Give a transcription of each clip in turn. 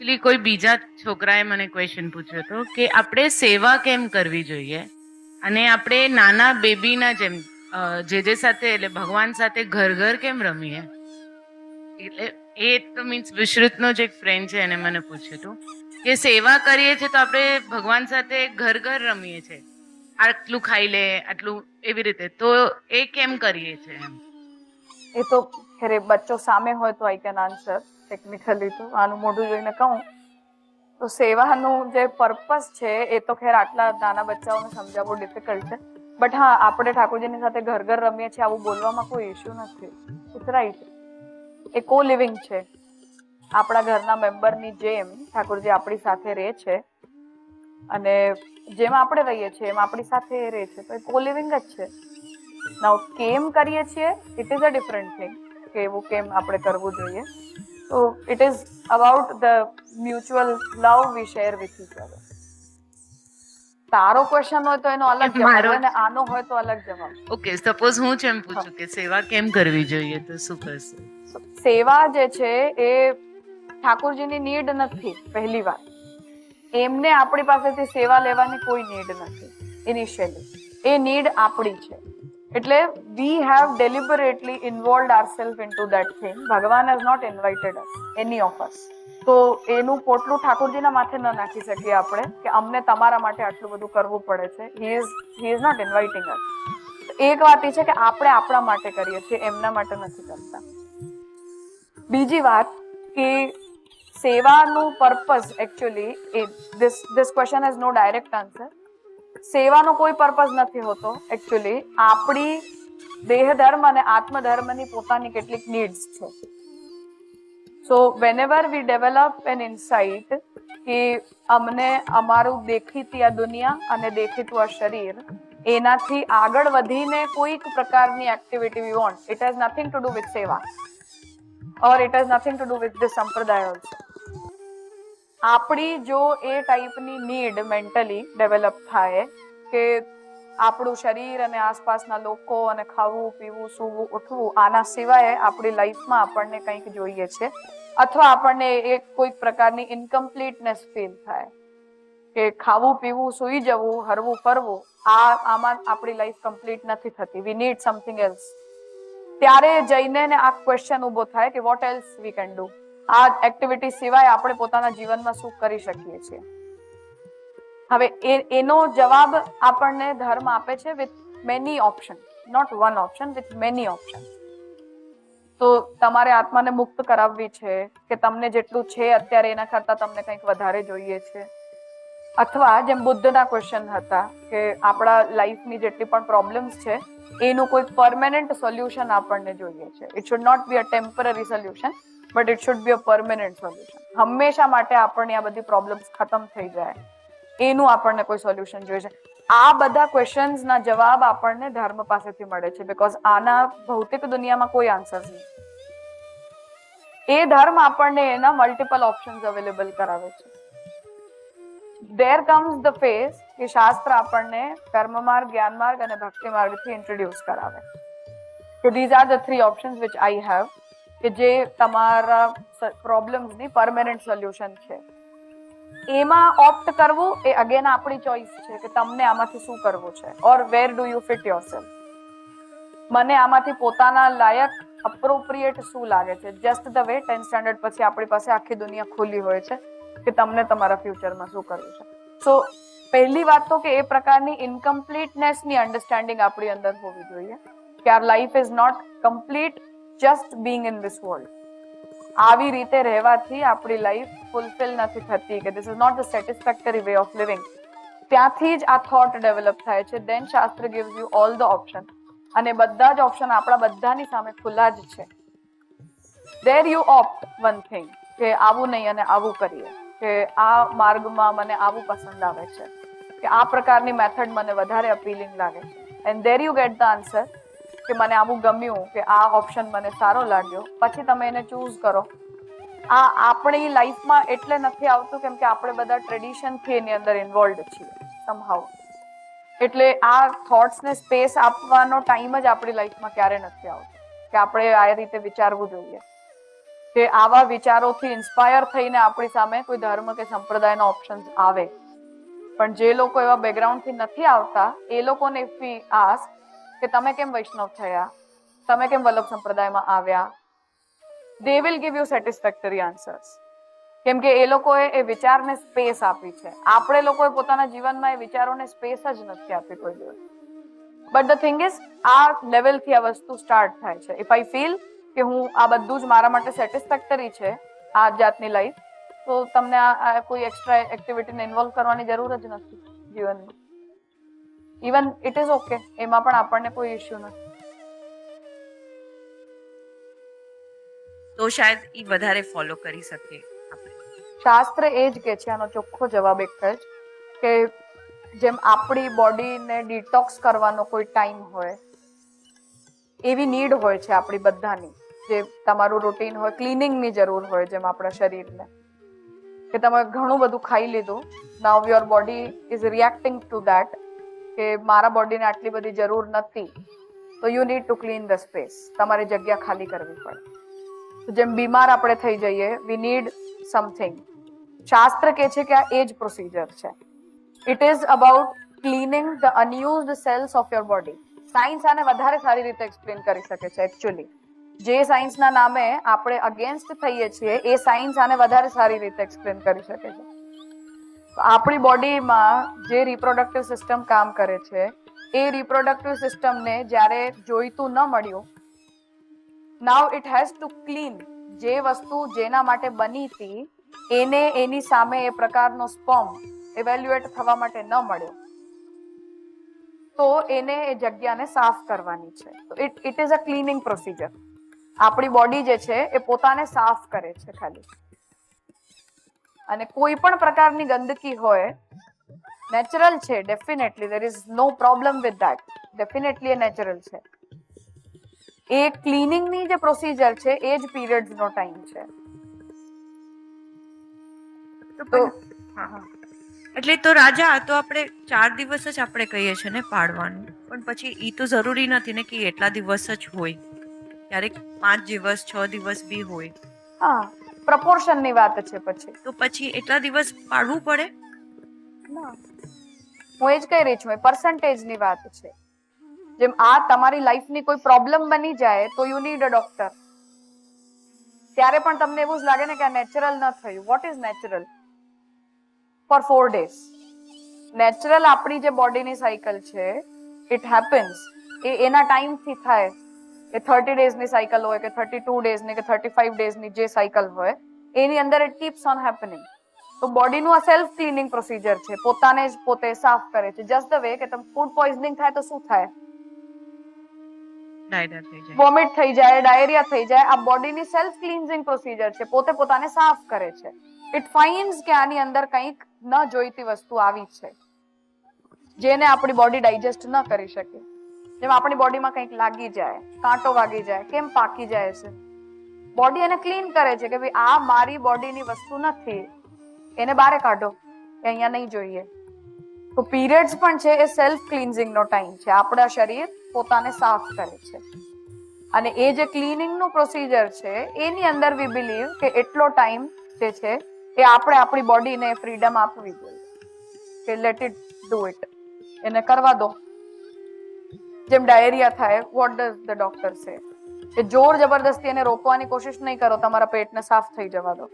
Actually કોઈ બીજા છોકરાએ મને ક્વેશ્ચન પૂછ્યો હતો કે આપણે સેવા કેમ કરવી જોઈએ? અને આપણે નાના બેબીના જેમ જે જે સાથે, એટલે ભગવાન સાથે ઘર ઘર કેમ રમીએ? એટલે એ તો મીન્સ વિશ્રુતનો જ એક ફ્રેન્ડ છે એને મને પૂછ્યું હતું કે સેવા કરીએ છીએ તો આપણે ભગવાન સાથે ઘર ઘર રમીએ છીએ આટલું ખાઈ લે, આટલું એવી રીતે. તો એ કેમ કરીએ છીએ એમ? એ તો ખેરે બચ્ચો સામે હોય તો આઈ કેન આન્સર ટેકનિકલી તો. આનું મોઢું જોઈને કહું. તો સેવાનું જે પર્પસ છે, એ તો ખેર આટલા નાના બચ્ચાઓને સમજાવવું ડિફિકલ્ટ છે. બટ હા, આપણે ઠાકોરજીની સાથે ઘર ઘર રમીએ છીએ, આવું બોલવામાં કોઈ ઇશ્યુ નથી. ઇટ્સ રાઈટ એ કો લિવિંગ છે. આપણા ઘરના મેમ્બરની જેમ ઠાકોરજી આપણી સાથે રહે છે. અને જેમ આપણે રહીએ છીએ, એમ આપણી સાથે રહે છે. તો એ કો લિવિંગ જ છે. નાવ કેમ કરીએ છીએ? It is a different thing કે એવું કેમ આપણે કરવું જોઈએ. તો it is about the mutual love we share with each other તારો ક્વેશ્ચન હોય તો એનો અલગ જવાબ અને આનો હોય તો અલગ જવાબ. ઓકે સપોઝ હું જેમ પૂછું કે સેવા કેમ કરવી જોઈએ તો શું કરશે? સેવા જે છે એ ઠાકોરજીની નીડ નથી પહેલી વાત. એમને આપણી પાસેથી સેવા લેવાની કોઈ નીડ નથી ઇનિશિયલી એ નીડ આપણી છે. એટલે we have deliberately involved our self in to that thing ભગવાન has not invited us any of us તો એનું પોટલું ઠાકોરજીના માથે ન નાખી શકીએ આપણે, કે અમને તમારા માટે આટલું બધું કરવું પડે છે. He is he is not inviting us એક વાત એ છે કે આપણે આપણા માટે કરીએ છીએ, એમના માટે નથી કરતા. બીજી વાત કે સેવાનું purpose actually this this question has no direct answer સેવાનો કોઈ પર્પઝ નથી હોતો એકચ્યુઅલી આપણી દેહ ધર્મ અને આત્મધર્મની પોતાની કેટલીક નીડ્સ છે. So whenever we develop an insight કે અમને અમારું દેખીતી આ દુનિયા અને દેખીતું આ શરીર, એનાથી આગળ વધીને કોઈક પ્રકારની activity we want it has nothing to do with સેવા or it has nothing to do with the સંપ્રદાય also આપણી જો એ ટાઈપની નીડ મેન્ટલી ડેવલપ થાય કે આપણું શરીર અને આસપાસના લોકો અને ખાવું, પીવું, સૂવું, ઉઠવું, આના સિવાય આપણી લાઈફમાં આપણને કંઈક જોઈએ છે. અથવા આપણને એક કોઈક પ્રકારની ઇનકમ્પ્લીટનેસ ફીલ થાય કે ખાવું, પીવું, સૂઈ જવું, હરવું, ફરવું, આ આમાં આપણી લાઈફ કમ્પ્લીટ નથી થતી. વી નીડ સમથિંગ એલ્સ ત્યારે જઈને આ ક્વેશ્ચન ઊભો થાય કે what else we can do આ એક્ટિવિટી સિવાય આપણે પોતાના જીવનમાં શું કરી શકીએ છીએ. હવે એનો જવાબ આપણને ધર્મ આપે છે with many option not one option with many option તો તમારે આત્માને મુક્ત કરાવવી છે કે તમને જેટલું છે અત્યારે એના કરતા તમને કંઈક વધારે જોઈએ છે. અથવા જેમ બુદ્ધના ક્વેશ્ચન હતા કે આપણા લાઈફની જેટલી પણ પ્રોબ્લેમ્સ છે, એનું કોઈ પરમેનન્ટ સોલ્યુશન આપણને જોઈએ છે. It should not be a temporary solution but it should be a permanent solution હંમેશા માટે આપણને આ બધી પ્રોબ્લેમ્સ ખતમ થઈ જાય. એનું આપણને કોઈ સોલ્યુશન જોઈએ છે. આ બધા ક્વેશ્ચન્સના જવાબ આપણને ધર્મ પાસેથી મળે છે બીકોઝ આના ભૌતિક દુનિયામાં કોઈ આન્સર નહીં. એ ધર્મ આપણને એના મલ્ટિપલ ઓપ્શન્સ અવેલેબલ કરાવે છે. દેર કમ્સ ધ ફેસ કે શાસ્ત્ર આપણને કર્મ માર્ગ, જ્ઞાન માર્ગ અને ભક્તિ માર્ગથી ઇન્ટ્રોડ્યુસ કરાવે. તો these are the three options which I have કે જે તમારા પ્રોબ્લેમ્સની પરમેનન્ટ સોલ્યુશન છે. એમાં ઓપ્ટ કરવું એ અગેન આપણી ચોઈસ છે કે તમને આમાંથી શું કરવું છે? Or where do you fit your મને આમાંથી પોતાના લાયક અપ્રોપ્રિએટ શું લાગે છે? Just the way tenth standard પછી આપણી પાસે આખી દુનિયા ખુલ્લી હોય છે કે તમને તમારા ફ્યુચરમાં શું કરવું છે? સો પહેલી વાત તો કે એ પ્રકારની ઇનકમ્પ્લીટનેસની અન્ડરસ્ટેન્ડિંગ આપણી અંદર હોવી જોઈએ. કે our life is not complete just being in this world આવી રીતે રહેવાથી આપણી લાઈફ ફૂલફિલ નથી થતી કે this is not the satisfactory way of living ત્યાંથી જ આ થોટ ડેવલપ થાય છે. દેન શાસ્ત્ર gives you all the option અને બધા જ ઓપ્શન આપણા બધાની સામે ખુલ્લા જ છે. There you opt one thing કે આવું નહીં અને આવું કરીએ. કે આ માર્ગમાં મને આવું પસંદ આવે છે. કે આ પ્રકારની મેથડ મને વધારે અપીલિંગ લાગે છે. And there you get the answer કે મને આવું ગમ્યું કે આ ઓપ્શન મને સારો લાગ્યો. પછી તમે એને ચૂઝ કરો. આ આપણી લાઈફમાં એટલે નથી આવતું કેમ કે આપણે બધા ટ્રેડિશનથી એની અંદર ઇન્વોલ્વ છીએ સમહાવ એટલે આ થોટ્સને સ્પેસ આપવાનો ટાઈમ જ આપણી લાઈફમાં ક્યારે નથી આવતો. કે આપણે આ રીતે વિચારવું જોઈએ. કે આવા વિચારોથી ઇન્સ્પાયર થઈને આપણી સામે કોઈ ધર્મ કે સંપ્રદાયનો ઓપ્શન આવે. પણ જે લોકો એવા બેકગ્રાઉન્ડથી નથી આવતા, એ લોકોને ઇફ વી આસ્ક કે તમે કેમ વૈષ્ણવ થયા? તમે કેમ વલ્લભ સંપ્રદાયમાં આવ્યા? They will give you satisfactory answers કેમ કે એ લોકોએ એ વિચારને સ્પેસ આપી છે. આપણે લોકોએ પોતાના જીવનમાં એ વિચારોને સ્પેસ જ નથી આપી કોઈ દિવસ. બટ ધ થિંગ ઇઝ આ લેવલથી આ વસ્તુ સ્ટાર્ટ થાય છે. ઇફ આઈ ફીલ કે હું આ બધું જ મારા માટે સેટિસ્ફેક્ટરી છે, આ જાતની લાઈફ તો તમને આ કોઈ એક્સ્ટ્રા એક્ટિવિટીને ઇન્વોલ્વ કરવાની જરૂર જ નથી જીવનમાં. ઇવન ઇટ ઇઝ ઓકે એમાં પણ આપણને કોઈ ઇશ્યુ નથી. તો શાયદ એ વધારે ફોલો કરી શકીએ આપણે. શાસ્ત્ર એ જ કે છે આનો ચોખ્ખો જવાબ એક જ કે જેમ આપણી બોડીને ડિટોક્સ કરવાનો કોઈ ટાઈમ હોય એવી નીડ હોય છે આપણી બધાની. જે તમારું રૂટીન હોય ક્લિનિંગની જરૂર હોય જેમ આપણા શરીરને. કે તમે ઘણું બધું ખાઈ લીધું now your body is reacting to that કે મારા બોડીને આટલી બધી જરૂર નથી, તો you need to clean the space તમારી જગ્યા ખાલી કરવી પડે. જેમ બીમાર આપણે થઈ જઈએ વી નીડ સમથિંગ શાસ્ત્ર કે છે કે આ એ જ પ્રોસિજર છે. It is about cleaning the unused cells of your body science આને વધારે સારી રીતે એક્સપ્લેન કરી શકે છે એકચ્યુઅલી જે સાયન્સના નામે આપણે અગેન્સ્ટ થઈએ છીએ, એ સાયન્સ આને વધારે સારી રીતે એક્સપ્લેન કરી શકે છે. આપણી બોડીમાં જે રિપ્રોડક્ટિવ સિસ્ટમ કામ કરે છે, એ રિપ્રોડક્ટિવ સિસ્ટમને જ્યારે જોઈતું ન મળ્યું now it has to clean જે વસ્તુ જેના માટે બની હતી, એને એની સામે એ પ્રકારનો સ્પમ ઇવેલ્યુએટ થવા માટે ન મળ્યો. તો એને એ જગ્યાને સાફ કરવાની છે. તો it it is a cleaning procedure આપણી બોડી જે છે, એ પોતાને સાફ કરે છે ખાલી. અને કોઈ પણ પ્રકારની ગંદકી હોય નેચરલ છે definitely there is no problem with that definitely A natural છે. એ ક્લિનિંગની જે પ્રોસિજર છે એ જ પીરિયડ્સનો ટાઈમ છે. તો. એટલે તો રાજા તો આપણે ચાર દિવસ જ આપણે કહીએ છીએ ને પાડવાનું. પણ પછી એ તો જરૂરી નથી ને કે એટલા દિવસ જ હોય. ક્યારેક પાંચ દિવસ છ દિવસ બી હોય. હા. પ્રપોર્શનની વાત છે પછી. તો પછી એટલા દિવસ પાડવું પડે? ના. હું એ જ કહી રહી છું એ પર્સન્ટેજની વાત છે. જેમ આ તમારી લાઈફની કોઈ પ્રોબ્લેમ બની જાય તો યુ નીડ અ ડોક્ટર ત્યારે પણ તમને એવું જ લાગે ને કે આ નેચરલ ન થયું. What is natural for four days natural આપણી જે બોડીની સાયકલ છે ઇટ હેપન્સ એ એના ટાઈમથી થાય. કે થર્ટી ડેઝની સાયકલ હોય કે થર્ટી ટુ ડેઝની કે થર્ટી ફાઈવ ડેઝની જે સાયકલ હોય એની અંદર ઇટ કીપ્સ ઓન હેપનિંગ તો બોડીનું આ સેલ્ફ ક્લિનિંગ પ્રોસિજર છે પોતાને જ પોતે સાફ કરે છે. જસ્ટ ધ વે કે તમે ફૂડ પોઈઝનિંગ થાય તો શું થાય? વોમિટ થઈ જાય. ડાયરિયા થઈ જાય આ બોડીની સેલ્ફ ક્લિન્ઝિંગ પ્રોસિજર છે પોતે પોતાને સાફ કરે છે. ઇટ ફાઇન્સ કે આની અંદર કંઈક ન જોઈતી વસ્તુ આવી છે જેને આપણી બોડી ડાયજેસ્ટ ન કરી શકે. જેમ આપણી બોડીમાં કંઈક લાગી જાય, કાંટો વાગી જાય, કેમ પાકી જાય છે. બોડી એને ક્લીન કરે છે કે ભાઈ આ મારી બોડીની વસ્તુ નથી, એને બારે કાઢો કે અહીંયા નહીં જોઈએ. તો પીરિયડ્સ પણ છે એ સેલ્ફ ક્લિન્ઝિંગનો ટાઈમ છે, આપણા શરીર પોતાને સાફ કરે છે. અને એ જે ક્લિનિંગનું પ્રોસિજર છે, એની અંદર વી બિલીવ કે એટલો ટાઈમ જે છે, એ આપણે આપણી બોડીને ફ્રીડમ આપવી જોઈએ. કે લેટ ઇટ ડુ ઇટ એને કરવા દો. જેમ ડાયરિયા થાય વોટ ડઝ ધ ડોક્ટર સે કે જોર જબરદસ્તી એને રોકવાની કોશિશ નહીં કરો, તમારા પેટને સાફ થઈ જવા દો.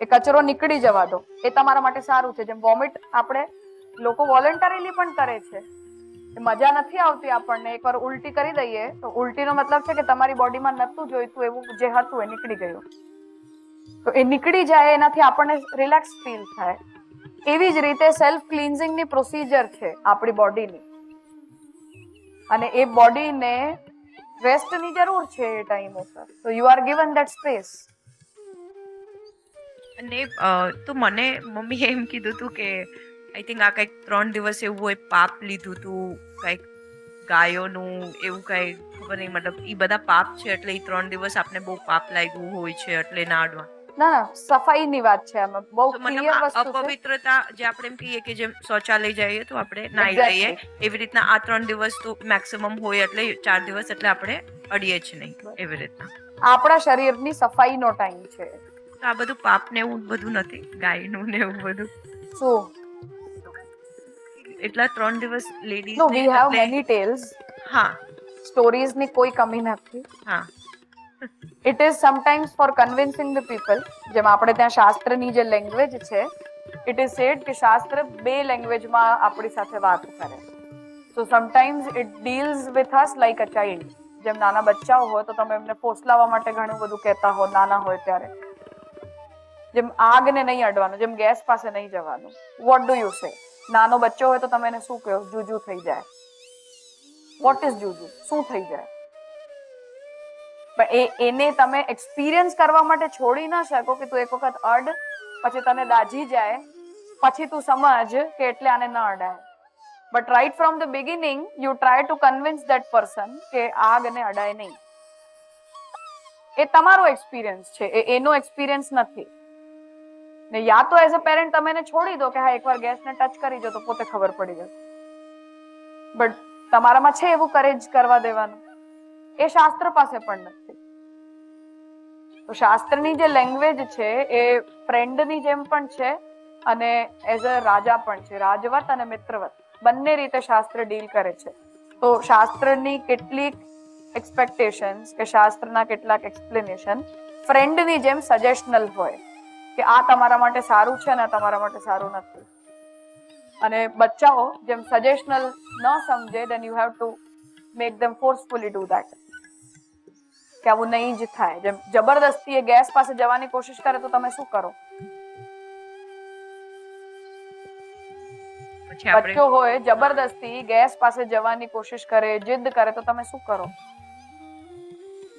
એ કચરો નીકળી જવા દો. એ તમારા માટે સારું છે. જેમ વોમિટ આપણે લોકો વોલન્ટરીલી પણ કરે છે. મજા નથી આવતી આપણને. એકવાર ઉલટી કરી દઈએ, તો ઉલટીનો મતલબ છે કે તમારી બોડીમાં નતું જોઈતું એવું જે હતું એ નીકળી ગયું. તો એ નીકળી જાય, એનાથી આપણને રિલેક્સ ફીલ થાય. એવી જ રીતે સેલ્ફ ક્લિન્ઝિંગની પ્રોસિજર છે આપણી બોડીની અને એ બોડીને રેસ્ટની જરૂર છે એ ટાઈમ ઉપર. તો you are given that space અને તો મને મમ્મીએ એમ કીધું હતું કે આઈ થિંક આ કંઈક ત્રણ દિવસ એવું હોય પાપ લીધું હતું કંઈક ગાયોનું એવું કંઈ ખબર નહીં, મતલબ એ બધા પાપ છે એટલે એ ત્રણ દિવસ આપણે બહુ પાપ લાગ્યું હોય છે એટલે ના અડવા ના ના સફાઈની વાત છે આમાં. બહુ ક્લિયર વસ્તુ છે. અપવિત્રતા જે આપણે એમ કહીએ કે જેમ શૌચાલય જઈએ તો આપણે નાહી લઈએ એવી રીતના આ ત્રણ દિવસ તો મેક્સિમમ હોય એટલે ચાર દિવસ એટલે આપણે અડીએ જ નહીં એવી રીતના. આપણા શરીરની સફાઈનો ટાઈમ છે. તો આ બધું પાપ ને એવું બધું નથી ગાયનું ને એવું બધું. શું? એટલા ત્રણ દિવસ ladies no we have many tales હા. સ્ટોરીઝની કોઈ કમી નથી. હા. It is sometimes for convincing the people જેમ આપણે ત્યાં શાસ્ત્રની જે લેંગ્વેજ છે ઇટ ઇઝ સેડ કે શાસ્ત્ર બે લેંગ્વેજમાં આપણી સાથે વાત કરે. So sometimes it deals with us like a child જેમ નાના બચ્ચાઓ હોય તો તમે એમને ફોસલાવા માટે ઘણું બધું કહેતા હો, નાના હોય ત્યારે. જેમ આગને નહીં અડવાનું, જેમ ગેસ પાસે નહીં જવાનું. વોટ ડુ યુ સે નાનો બચ્ચો હોય તો તમે એને શું કહો? જુજુ થઈ જાય. વોટ ઇઝ જુજુ? શું થઈ જાય? પણ એ, એને તમે એક્સપિરિયન્સ કરવા માટે છોડી ના શકો કે તું એક વખત અડ, પછી તને દાજી જાય, પછી તું સમજ કે એટલે આને ન અડાય. But right from the beginning you try to convince that person કે આગ ને અડાય નહીં. એ તમારો એક્સપિરિયન્સ છે, એ એનો એક્સપિરિયન્સ નથી. ને યા તો એઝ અ પેરેન્ટ તમે એને છોડી દો કે હા, એકવાર ગેસને ટચ કરી જો તો પોતે ખબર પડી જશે. બટ તમારામાં છે એવું કરેજ કરવા દેવાનું? એ શાસ્ત્ર પાસે પણ નથી. તો શાસ્ત્રની જે લેંગ્વેજ છે, એ ફ્રેન્ડની જેમ પણ છે અને એઝ અ રાજા પણ છે, રાજવત અને મિત્રવત. બંને રીતે શાસ્ત્ર ડીલ કરે છે. તો શાસ્ત્રની કેટલીક એક્સપેક્ટેશન્સ કે શાસ્ત્રના કેટલાક એક્સપ્લેનેશન ફ્રેન્ડની જેમ સજેશનલ હોય કે આ તમારા માટે સારું છે અને આ તમારા માટે સારું નથી. અને બચ્ચાઓ જેમ સજેશનલ ન સમજે then you have to make them forcefully do that કે આવું નહીં જ થાય. જેમ જબરદસ્તી એ ગેસ પાસે જવાની કોશિશ કરે તો તમે શું કરો? પછી આપણે બચ્ચો હોય જબરદસ્તી ગેસ પાસે જવાની કોશિશ કરે જીદ કરે તો તમે શું કરો?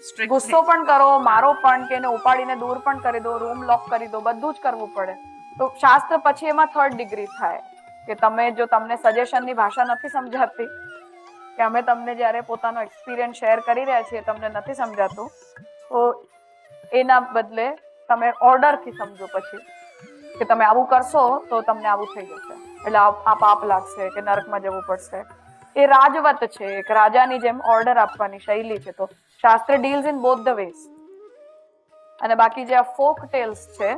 Strict ગુસ્સો પણ કરો મારો પણ કે એને ઉપાડીને દૂર પણ કરી દો રૂમ લોક કરી દો બધું જ કરવું પડે. તો શાસ્ત્ર પછી એમાં થર્ડ ડિગ્રી થાય. કે તમે જો તમને સજેશનની ભાષા નથી સમજાતી કે અમે તમને જ્યારે પોતાનો એક્સપિરિયન્સ શેર કરી રહ્યા છીએ, તમને નથી સમજાતું, તો એના બદલે તમે ઓર્ડરથી સમજો પછી કે તમે આવું કરશો તો તમને આવું થઈ જશે. એટલે આ પાપ લાગશે કે નરકમાં જવું પડશે. એ રાજવત છે, એક રાજાની જેમ ઓર્ડર આપવાની શૈલી છે. તો શાસ્ત્ર deals in both the ways અને બાકી જે આ ફોક ટેલ્સ છે,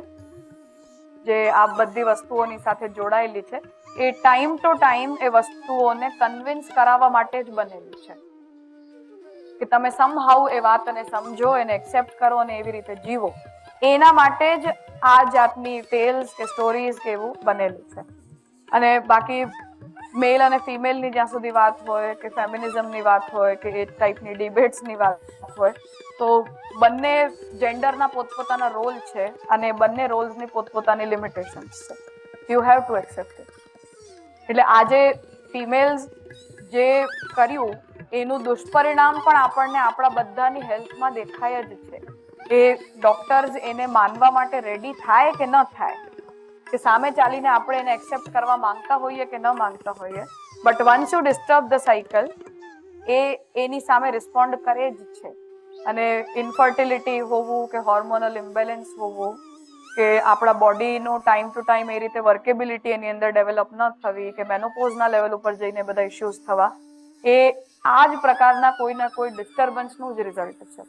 જે આ બધી વસ્તુઓની સાથે જોડાયેલી છે એ ટાઈમ ટુ ટાઈમ એ વસ્તુઓને કન્વિન્સ કરાવવા માટે જ બનેલી છે. કે તમે સમહાઉ એ વાતને સમજો, એને એક્સેપ્ટ કરો અને એવી રીતે જીવો. એના માટે જ આ જાતની ટેલ્સ કે સ્ટોરીઝ કે એવું બનેલું છે. અને બાકી મેલ અને ફિમેલની જ્યાં સુધી વાત હોય, કે ફેમિનિઝમની વાત હોય, કે એ ટાઈપની ડિબેટ્સની વાત હોય, તો બંને જેન્ડરના પોતપોતાના રોલ છે અને બંને રોલ્સની પોતપોતાની લિમિટેશન્સ છે. You have to accept it એટલે આજે ફિમેલ્સ જે કર્યું, એનું દુષ્પરિણામ પણ આપણને આપણા બધાની હેલ્થમાં દેખાય જ છે. એ ડોક્ટર્સ એને માનવા માટે રેડી થાય કે ન થાય? કે સામે ચાલીને આપણે એને એક્સેપ્ટ કરવા માંગતા હોઈએ કે ન માંગતા હોઈએ? But once you disturb the cycle એ એની સામે રિસ્પોન્ડ કરે જ છે. અને ઇન્ફર્ટિલિટી હોવું કે હોર્મોનલ ઇમ્બેલેન્સ હોવું કે આપણા બોડીનો ટાઈમ ટુ ટાઈમ એ રીતે વર્કેબિલિટી એની અંદર ડેવલપ ન થવી, કે મેનોપોઝના લેવલ ઉપર જઈને બધા ઇશ્યુઝ થવા, એ આ જ પ્રકારના કોઈ ના કોઈ ડિસ્ટર્બન્સનું જ રિઝલ્ટ છે.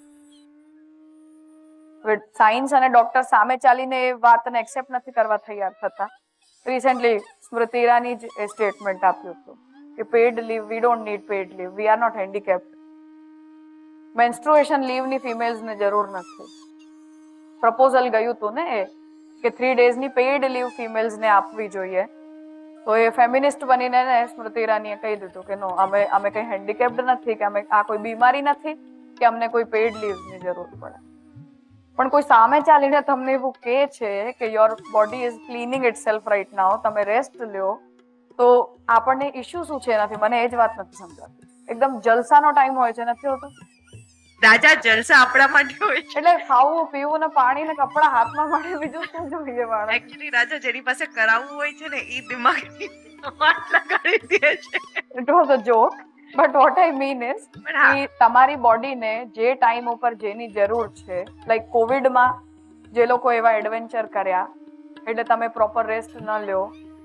હવે સાયન્સ અને ડોક્ટર સામે ચાલીને એ વાતને એક્સેપ્ટ નથી કરવા તૈયાર થતા. રિસેન્ટલી સ્મૃતિ ઈરાની જ એ સ્ટેટમેન્ટ આપ્યું હતું કે paid leave we don't need paid leave we are not handicapped menstruation લીવની ફિમેલ્સને જરૂર નથી. પ્રપોઝલ ગયું હતું ને કે થ્રી ડેઝની પેઈડ લીવ ફિમેલ્સને આપવી જોઈએ. તો એ ફેમિનિસ્ટ બનીને ને સ્મૃતિ ઈરાનીએ કહી દીધું કે નો અમે અમે કંઈ હેન્ડીકેપ્ડ નથી, કે અમે, આ કોઈ બીમારી નથી, કે અમને કોઈ પેડ લીવ્સની જરૂર પડે. પણ કોઈ સામે ચાલીને તમને એવું કહે છે કે your body is cleaning it self right now તમે રેસ્ટ લ્યો, તો આપણને ઇશ્યુ શું છે એનાથી? મને એ જ વાત નથી સમજાતી. એકદમ જલસાનો ટાઈમ હોય છે, નથી હોતો? રાજા જલસા આપણા માટે હોય છે. એટલે ખાવું પીવું ને પાણી ને કપડા હાથમાં મળે બીજું શું જોઈએ માણસ? એકચ્યુઅલી રાજા જેની પાસે કરાવવું હોય છે ને એ દિમાગની વાત લગાડી દે છે. It was a joke but what I mean is કે તમારી બોડીને જે ટાઈમ ઉપર જેની જરૂર છે લાઈક કોવિડમાં જે લોકો એવા એડવેન્ચર કર્યા એટલે તમે પ્રોપર રેસ્ટ ન લ્યો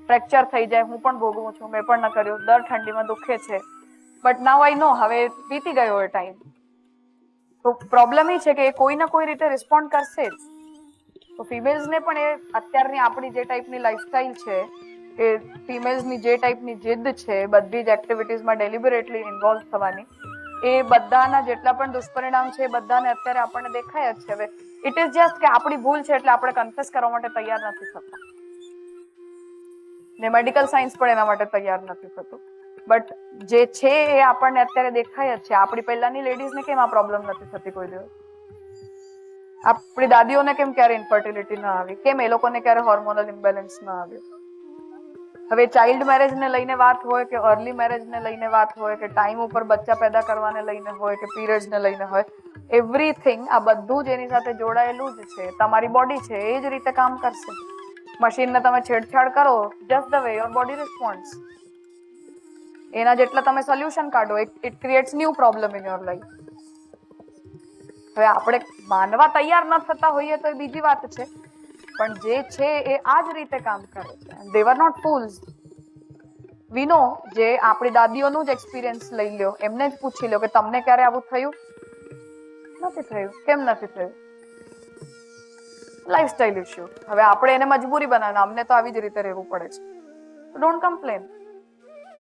ફ્રેક્ચર થઈ જાય હું પણ ભોગવું છું મેં પણ ન કર્યું દર ઠંડીમાં દુખે છે. બટ નાવ આઈ નો હવે વીતી ગયો એ ટાઈમ તો પ્રોબ્લેમ એ છે કે એ કોઈ ના કોઈ રીતે રિસ્પોન્ડ કરશે જ. તો ફિમેલ્સને પણ એ અત્યારની આપણી જે ટાઈપની લાઈફસ્ટાઈલ છે કે ફિમેલ્સની જે ટાઈપની જીદ છે, બધી જ એક્ટિવિટીઝમાં ડેલિબરેટલી ઇન્વોલ્વ થવાની. એ બધાના જેટલા પણ દુષ્પરિણામ છે, એ બધાને અત્યારે આપણને દેખાય જ છે. હવે ઇટ ઇઝ જસ્ટ કે આપણી ભૂલ છે એટલે આપણે કન્ફેસ કરવા માટે તૈયાર નથી થતા. ને મેડિકલ સાયન્સ પણ એના માટે તૈયાર નથી થતું. બટ જે છે એ આપણને અત્યારે દેખાય જ છે. આપણી પહેલાની લેડીઝને કેમ આ પ્રોબ્લેમ નથી થતી કોઈ દિવસ? આપણી દાદીઓને કેમ ક્યારે ઇન્ફર્ટિલિટી ના આવી? કેમ એ લોકોને ક્યારે હોર્મોનલ ઇમ્બેલેન્સ ના આવ્યું? હવે ચાઇલ્ડ મેરેજ ને લઈને વાત હોય કે અર્લી મેરેજ ને લઈને વાત હોય કે ટાઈમ ઉપર બચ્ચા પેદા કરવાને લઈને હોય કે પીરિયડ્સ ને લઈને હોય એવરીથિંગ આ બધું જ એની સાથે જોડાયેલું જ છે. તમારી બોડી છે, એ જ રીતે કામ કરશે. મશીનને તમે છેડછાડ કરો just the way your body response એના જેટલા તમે સોલ્યુશન કાઢો it creates new problem in your life હવે આપણે માનવા તૈયાર ન થતા હોઈએ તો એ બીજી વાત છે. પણ જે છે એ આ જ રીતે કામ કરે છે. દે વર નોટ ફૂલ્સ વિનો જે આપણી દાદીઓનું જ એક્સપિરિયન્સ લઈ લ્યો. એમને જ પૂછી લ્યો કે તમને ક્યારે આવું થયું? નથી થયું. કેમ નથી થયું? લાઈફસ્ટાઈલ ઇશ્યુ હવે આપણે એને મજબૂરી બનાવવાના. અમને તો આવી જ રીતે રહેવું પડે છે. Don't complain